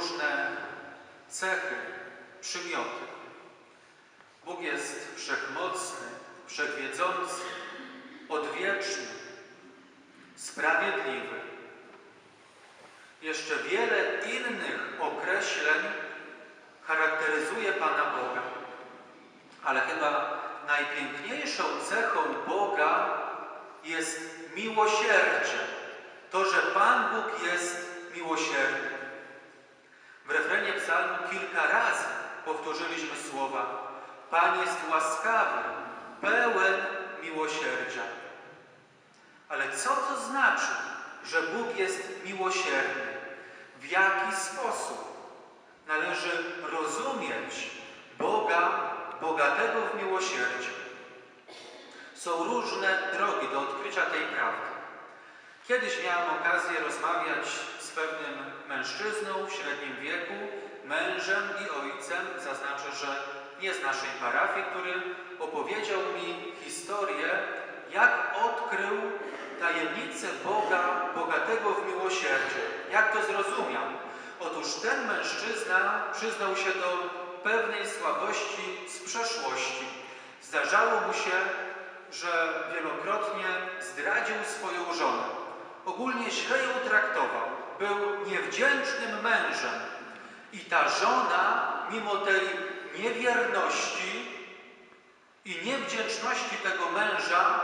różne cechy, przymioty. Bóg jest wszechmocny, wszechwiedzący, odwieczny, sprawiedliwy. Jeszcze wiele innych określeń charakteryzuje Pana Boga. Ale chyba najpiękniejszą cechą Boga jest miłosierdzie. To, że Pan Bóg jest miłosierny. W refrenie psalmu kilka razy powtórzyliśmy słowa Pan jest łaskawy, pełen miłosierdzia. Ale co to znaczy, że Bóg jest miłosierny? W jaki sposób należy rozumieć Boga, bogatego w miłosierdzie? Są różne drogi do odkrycia tej prawdy. Kiedyś miałem okazję rozmawiać z pewnym mężczyzną w średnim wieku, mężem i ojcem, zaznaczę, że nie z naszej parafii, który opowiedział mi historię, jak odkrył tajemnicę Boga, bogatego w miłosierdzie. Jak to zrozumiał? Otóż ten mężczyzna przyznał się do pewnej słabości z przeszłości. Zdarzało mu się, że wielokrotnie zdradził swoją żonę. Ogólnie źle ją traktował. Był niewdzięcznym mężem. I ta żona, mimo tej niewierności i niewdzięczności tego męża,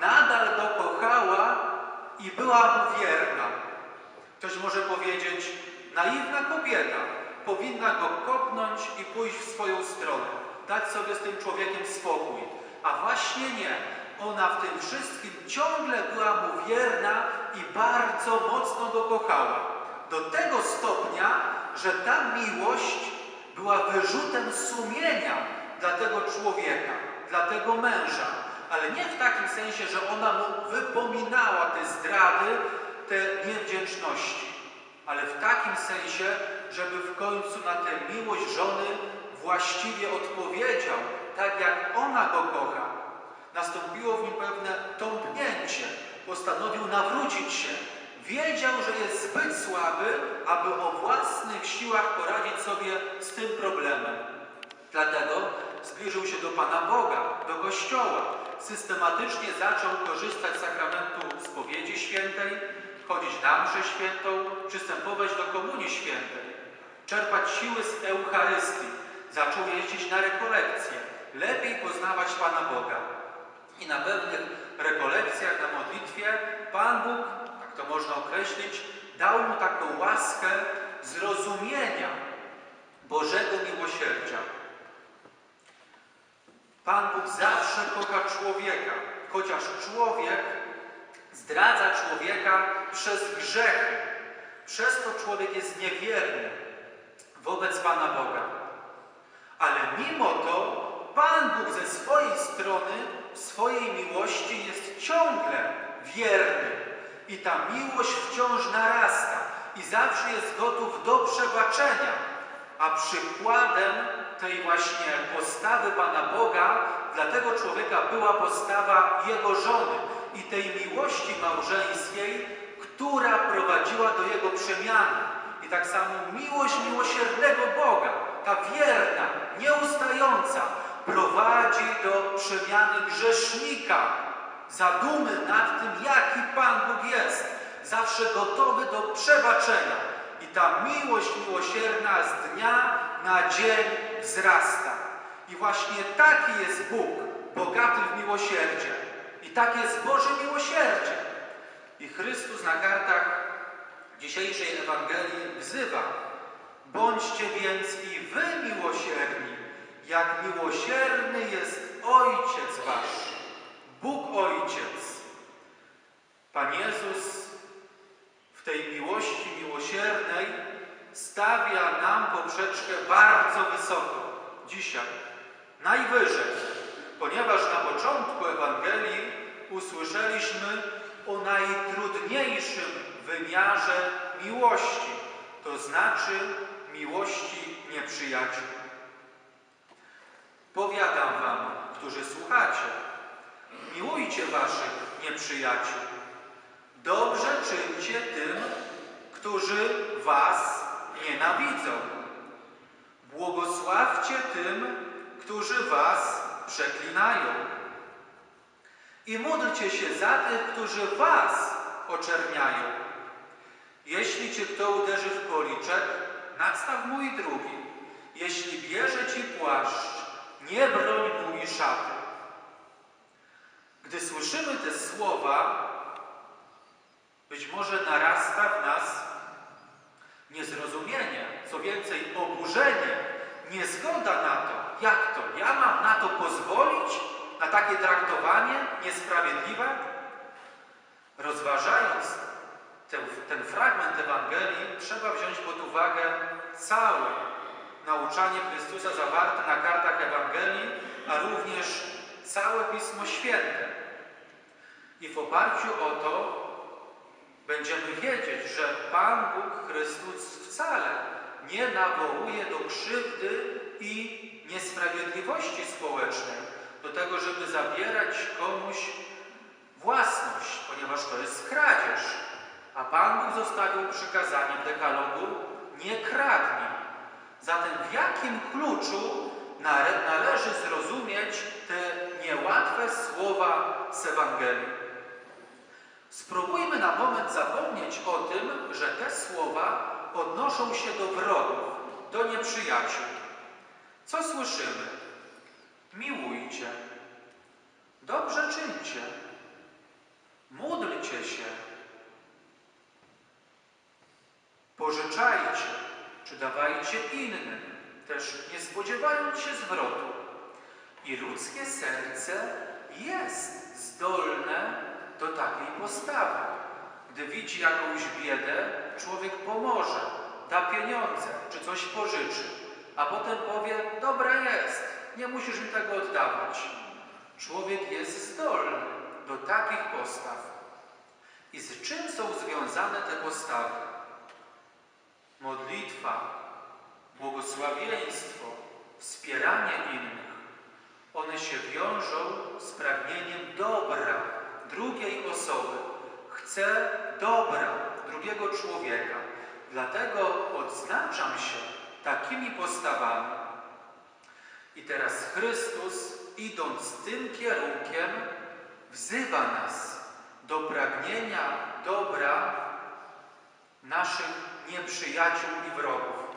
nadal go kochała i była mu wierna. Ktoś może powiedzieć, naiwna kobieta powinna go kopnąć i pójść w swoją stronę, dać sobie z tym człowiekiem spokój. A właśnie nie. Ona w tym wszystkim ciągle była mu wierna i bardzo mocno go kochała. Do tego stopnia, że ta miłość była wyrzutem sumienia dla tego człowieka, dla tego męża. Ale nie w takim sensie, że ona mu wypominała te zdrady, te niewdzięczności, ale w takim sensie, żeby w końcu na tę miłość żony właściwie odpowiedział, tak jak ona go kocha. Nastąpiło w nim pewne tąpnięcie. Postanowił nawrócić się. Wiedział, że jest zbyt słaby, aby o własnych siłach poradzić sobie z tym problemem. Dlatego zbliżył się do Pana Boga, do Kościoła. Systematycznie zaczął korzystać z sakramentu spowiedzi świętej, chodzić na mszę świętą, przystępować do komunii świętej, czerpać siły z Eucharystii. Zaczął jeździć na rekolekcje, lepiej poznawać Pana Boga. I na pewnych rekolekcjach, na modlitwie Pan Bóg, tak to można określić, dał mu taką łaskę zrozumienia Bożego miłosierdzia. Pan Bóg zawsze kocha człowieka, chociaż człowiek zdradza człowieka przez grzechy. Przez to człowiek jest niewierny wobec Pana Boga. Ale mimo to Pan Bóg ze swojej strony, w swojej miłości jest ciągle wierny. I ta miłość wciąż narasta i zawsze jest gotów do przebaczenia. A przykładem tej właśnie postawy Pana Boga dla tego człowieka była postawa jego żony i tej miłości małżeńskiej, która prowadziła do jego przemiany. I tak samo miłość miłosiernego Boga, ta wierna, nieustająca, prowadzi do przemiany grzesznika, zadumy nad tym, jaki Pan Bóg jest, zawsze gotowy do przebaczenia. I ta miłość miłosierna z dnia na dzień wzrasta. I właśnie taki jest Bóg, bogaty w miłosierdzie. I tak jest Boże miłosierdzie. I Chrystus na kartach dzisiejszej Ewangelii wzywa: Bądźcie więc i wy miłosierni, jak miłosierny jest Ojciec Wasz, Bóg Ojciec. Pan Jezus w tej miłości miłosiernej stawia nam poprzeczkę bardzo wysoko. Dzisiaj, najwyżej, ponieważ na początku Ewangelii usłyszeliśmy o najtrudniejszym wymiarze miłości, to znaczy miłości nieprzyjaciół. Powiadam wam, którzy słuchacie, miłujcie waszych nieprzyjaciół. Dobrze czyńcie tym, którzy was nienawidzą. Błogosławcie tym, którzy was przeklinają. I módlcie się za tych, którzy was oczerniają. Jeśli cię kto uderzy w policzek, nadstaw i drugi. Jeśli bierze ci płaszcz, nie broń mu i szaty. Gdy słyszymy te słowa, być może narasta w nas niezrozumienie, co więcej oburzenie, niezgoda na to. Jak to? Ja mam na to pozwolić? Na takie traktowanie niesprawiedliwe? Rozważając ten, ten fragment Ewangelii, trzeba wziąć pod uwagę całe nauczanie Chrystusa zawarte na kartach Ewangelii, a również całe Pismo Święte. I w oparciu o to będziemy wiedzieć, że Pan Bóg Chrystus wcale nie nawołuje do krzywdy i niesprawiedliwości społecznej, do tego, żeby zabierać komuś własność, ponieważ to jest kradzież. A Pan Bóg zostawił przykazanie w dekalogu nie kradnij. Zatem w jakim kluczu należy zrozumieć te niełatwe słowa z Ewangelii? Spróbujmy na moment zapomnieć o tym, że te słowa odnoszą się do wrogów, do nieprzyjaciół. Co słyszymy? Miłujcie, dobrze czyńcie, módlcie się, pożyczajcie, czy dawajcie innym, też nie spodziewając się zwrotu. I ludzkie serce jest zdolne do takiej postawy. Gdy widzi jakąś biedę, człowiek pomoże, da pieniądze czy coś pożyczy, a potem powie: Dobra jest, nie musisz mi tego oddawać. Człowiek jest zdolny do takich postaw. I z czym są związane te postawy? Modlitwa, błogosławieństwo, wspieranie innych. One się wiążą z pragnieniem dobra drugiej osoby. Chcę dobra drugiego człowieka. Dlatego odznaczam się takimi postawami. I teraz Chrystus, idąc tym kierunkiem, wzywa nas do pragnienia dobra naszych nieprzyjaciół i wrogów.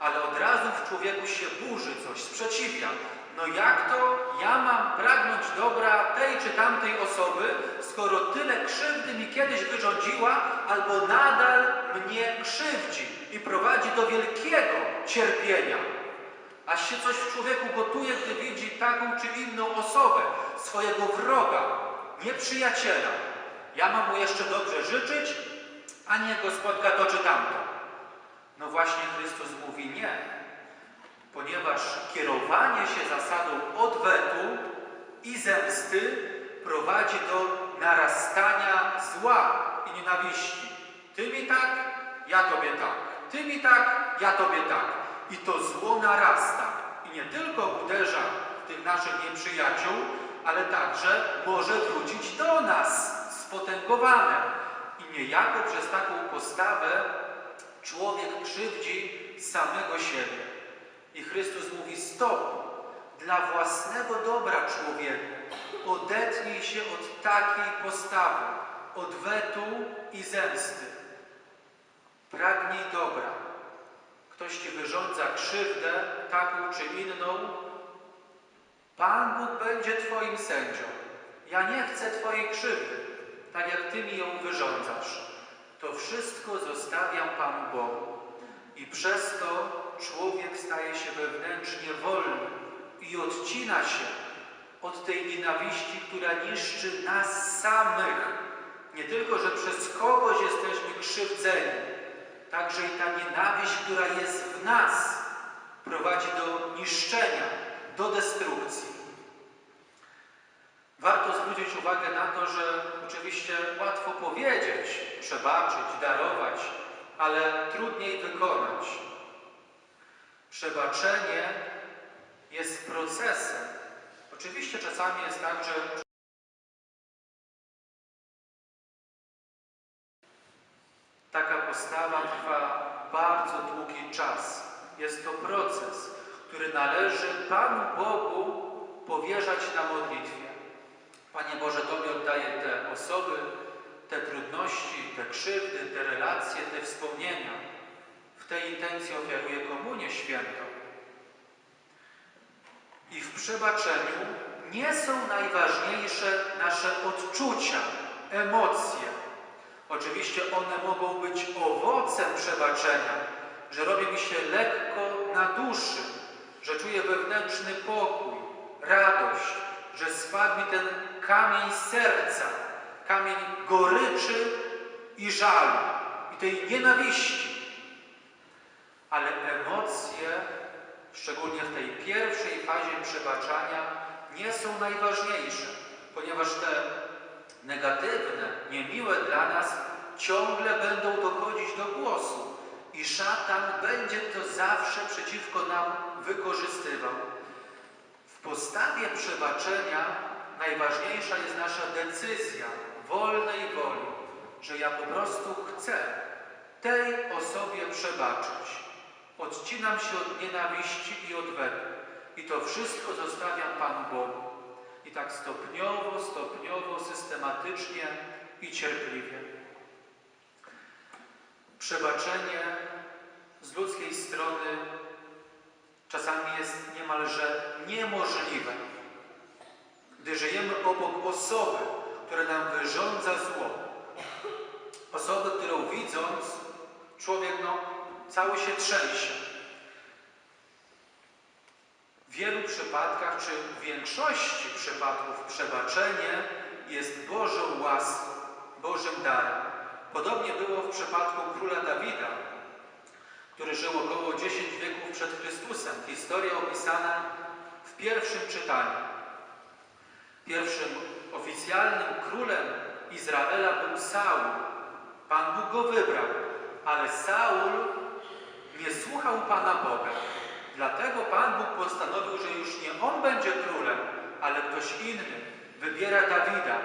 Ale od razu w człowieku się burzy coś, sprzeciwia. No jak to ja mam pragnąć dobra tej czy tamtej osoby, skoro tyle krzywdy mi kiedyś wyrządziła, albo nadal mnie krzywdzi i prowadzi do wielkiego cierpienia. Aż się coś w człowieku gotuje, gdy widzi taką czy inną osobę, swojego wroga, nieprzyjaciela. Ja mam mu jeszcze dobrze życzyć, a nie go spotka to czy tamto. No właśnie Chrystus mówi nie, ponieważ kierowanie się zasadą odwetu i zemsty prowadzi do narastania zła i nienawiści. Ty mi tak, ja tobie tak. Ty mi tak, ja tobie tak. I to zło narasta. I nie tylko uderza w tych naszych nieprzyjaciół, ale także może wrócić do nas spotęgowane. I niejako przez taką postawę człowiek krzywdzi samego siebie. I Chrystus mówi: Stop! Dla własnego dobra człowieku odetnij się od takiej postawy, odwetu i zemsty. Pragnij dobra. Ktoś ci wyrządza krzywdę, taką czy inną. Pan Bóg będzie Twoim sędzią. Ja nie chcę Twojej krzywdy, tak jak Ty mi ją wyrządzasz. To wszystko zostawiam Panu Bogu. I przez to człowiek staje się wewnętrznie wolny i odcina się od tej nienawiści, która niszczy nas samych. Nie tylko, że przez kogoś jesteśmy krzywdzeni, także i ta nienawiść, która jest w nas, prowadzi do niszczenia, do destrukcji. Warto zwrócić uwagę na to, że oczywiście łatwo powiedzieć, przebaczyć, darować, ale trudniej wykonać. Przebaczenie jest procesem. Oczywiście czasami jest tak, że Taka postawa trwa bardzo długi czas. Jest to proces, który należy Panu Bogu powierzać na modlitwie. Panie Boże, Tobie oddaję te osoby, te trudności, te krzywdy, te relacje, te wspomnienia. W tej intencji ofiaruję Komunię Świętą. I w przebaczeniu nie są najważniejsze nasze odczucia, emocje. Oczywiście one mogą być owocem przebaczenia, że robi mi się lekko na duszy, że czuję wewnętrzny pokój, radość, że spadł mi ten kamień serca, kamień goryczy i żalu i tej nienawiści. Ale emocje, szczególnie w tej pierwszej fazie przebaczania, nie są najważniejsze, ponieważ te negatywne, niemiłe dla nas ciągle będą dochodzić do głosu i szatan będzie to zawsze przeciwko nam wykorzystywał. W postawie przebaczenia najważniejsza jest nasza decyzja wolnej woli, że ja po prostu chcę tej osobie przebaczyć. Odcinam się od nienawiści i odwetu i to wszystko zostawiam Panu Bogu. I tak stopniowo, stopniowo, systematycznie i cierpliwie. Przebaczenie z ludzkiej strony czasami jest niemalże niemożliwe, gdy żyjemy obok osoby, która nam wyrządza zło. Osoby, którą widząc, człowiek no, cały się trzęsie. W wielu przypadkach, czy w większości przypadków przebaczenie jest Bożą łaską, Bożym darem. Podobnie było w przypadku króla Dawida, który żył około 10 wieków przed Chrystusem. Historia opisana w pierwszym czytaniu. Pierwszym oficjalnym królem Izraela był Saul. Pan Bóg go wybrał, ale Saul nie słuchał Pana Boga. Dlatego Pan Bóg postanowił, że już nie on będzie królem, ale ktoś inny. Wybiera Dawida.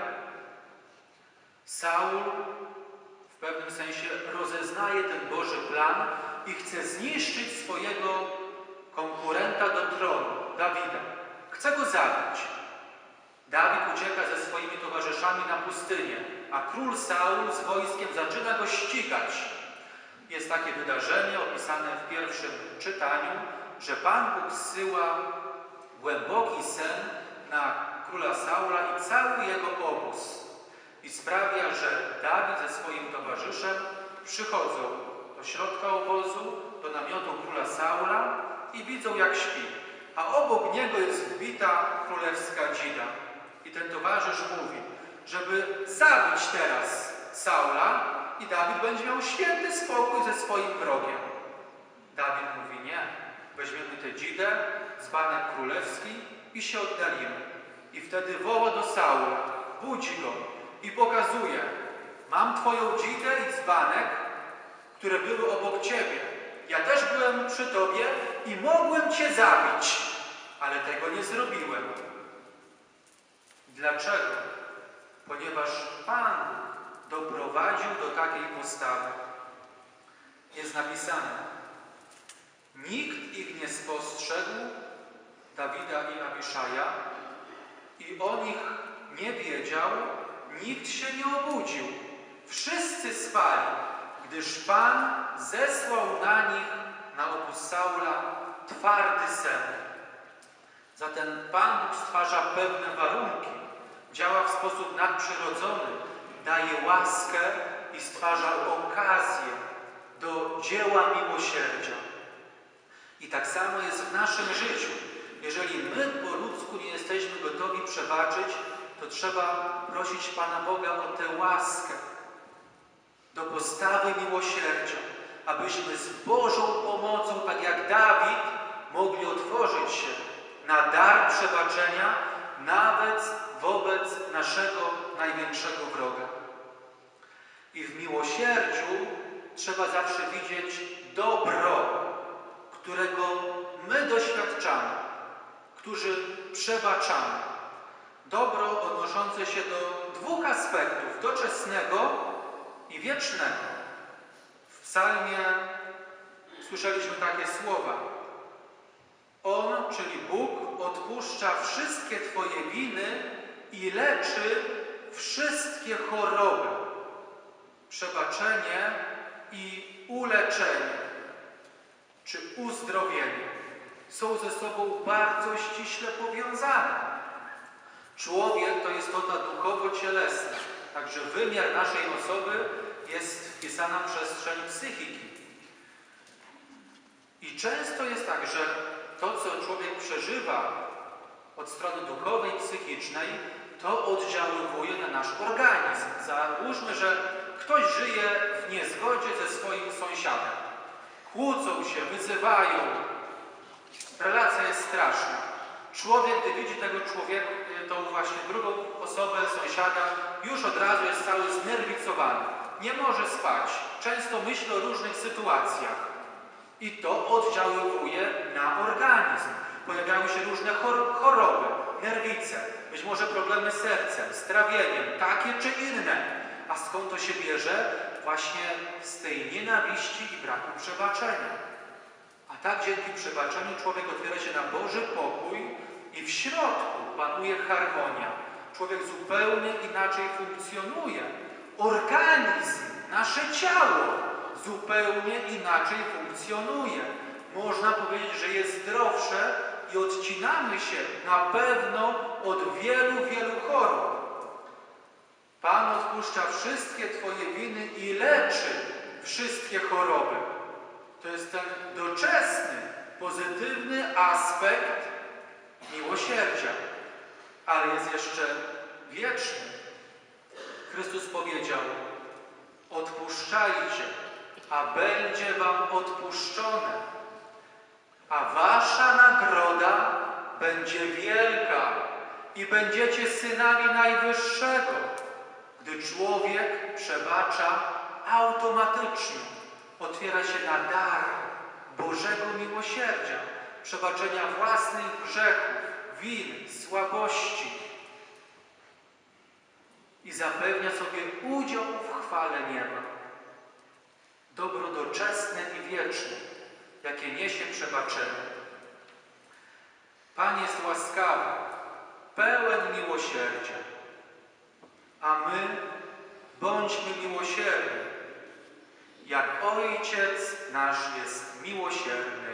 Saul w pewnym sensie rozeznaje ten Boży plan i chce zniszczyć swojego konkurenta do tronu, Dawida. Chce go zabić. Dawid ucieka ze swoimi towarzyszami na pustynię, a król Saul z wojskiem zaczyna go ścigać. Jest takie wydarzenie opisane w pierwszym czytaniu, że Pan Bóg zsyła głęboki sen na króla Saula i cały jego obóz i sprawia, że Dawid ze swoim towarzyszem przychodzą do środka obozu, do namiotu króla Saula i widzą jak śpi, a obok niego jest wbita królewska dzida. I ten towarzysz mówi, żeby zabić teraz Saula i Dawid będzie miał święty spokój ze swoim wrogiem. Dawid mówi nie, weźmiemy tę dzidę, dzbanek królewski i się oddalimy. I wtedy woła do Saula, budzi go i pokazuje, mam twoją dzidę i dzbanek, które były obok ciebie. Ja też byłem przy tobie i mogłem cię zabić, ale tego nie zrobiłem. Dlaczego? Ponieważ Pan doprowadził do takiej postawy. Jest napisane, nikt ich nie spostrzegł, Dawida i Abiszaja, i o nich nie wiedział, nikt się nie obudził. Wszyscy spali, gdyż Pan zesłał na nich, na obóz Saula, twardy sen. Zatem Pan Bóg stwarza pewne warunki, działa w sposób nadprzyrodzony, daje łaskę i stwarza okazję do dzieła miłosierdzia. I tak samo jest w naszym życiu. Jeżeli my po ludzku nie jesteśmy gotowi przebaczyć, to trzeba prosić Pana Boga o tę łaskę do postawy miłosierdzia, abyśmy z Bożą pomocą, tak jak Dawid, mogli otworzyć się na dar przebaczenia nawet wobec naszego największego wroga. I w miłosierdziu trzeba zawsze widzieć dobro, którego my doświadczamy, którzy przebaczamy. Dobro odnoszące się do dwóch aspektów: doczesnego i wiecznego. W psalmie słyszeliśmy takie słowa. On, czyli Bóg, odpuszcza wszystkie Twoje winy i leczy wszystkie choroby. Przebaczenie i uleczenie, czy uzdrowienie są ze sobą bardzo ściśle powiązane. Człowiek to istota duchowo-cielesna, także wymiar naszej osoby jest wpisana w przestrzeń psychiki. I często jest tak, że to, co człowiek przeżywa od strony duchowej, psychicznej, to oddziaływuje na nasz organizm. Załóżmy, że ktoś żyje w niezgodzie ze swoim sąsiadem. Kłócą się, wyzywają. Relacja jest straszna. Człowiek, gdy widzi tego człowieka, tą właśnie drugą osobę, sąsiada, już od razu jest cały znerwicowany. Nie może spać. Często myśli o różnych sytuacjach. I to oddziaływuje na organizm. Pojawiają się różne chor- choroby, nerwice, być może problemy z sercem, z trawieniem, takie czy inne. A skąd to się bierze? Właśnie z tej nienawiści i braku przebaczenia. A tak dzięki przebaczeniu człowiek otwiera się na Boży pokój i w środku panuje harmonia. Człowiek zupełnie inaczej funkcjonuje. Organizm, nasze ciało zupełnie inaczej funkcjonuje. Można powiedzieć, że jest zdrowsze i odcinamy się na pewno od wielu, wielu chorób. Pan odpuszcza wszystkie Twoje winy i leczy wszystkie choroby. To jest ten doczesny, pozytywny aspekt miłosierdzia, ale jest jeszcze wieczny. Chrystus powiedział: Odpuszczajcie, a będzie Wam odpuszczone, a Wasza nagroda będzie wielka i będziecie synami Najwyższego, gdy człowiek przebacza automatycznie, otwiera się na dar Bożego miłosierdzia, przebaczenia własnych grzechów, win, słabości i zapewnia sobie udział w chwale nieba. Dobro doczesne i wieczne, jakie niesie przebaczenie. Pan jest łaskawy, pełen miłosierdzia, a my bądźmy miłosierni, jak Ojciec nasz jest miłosierny.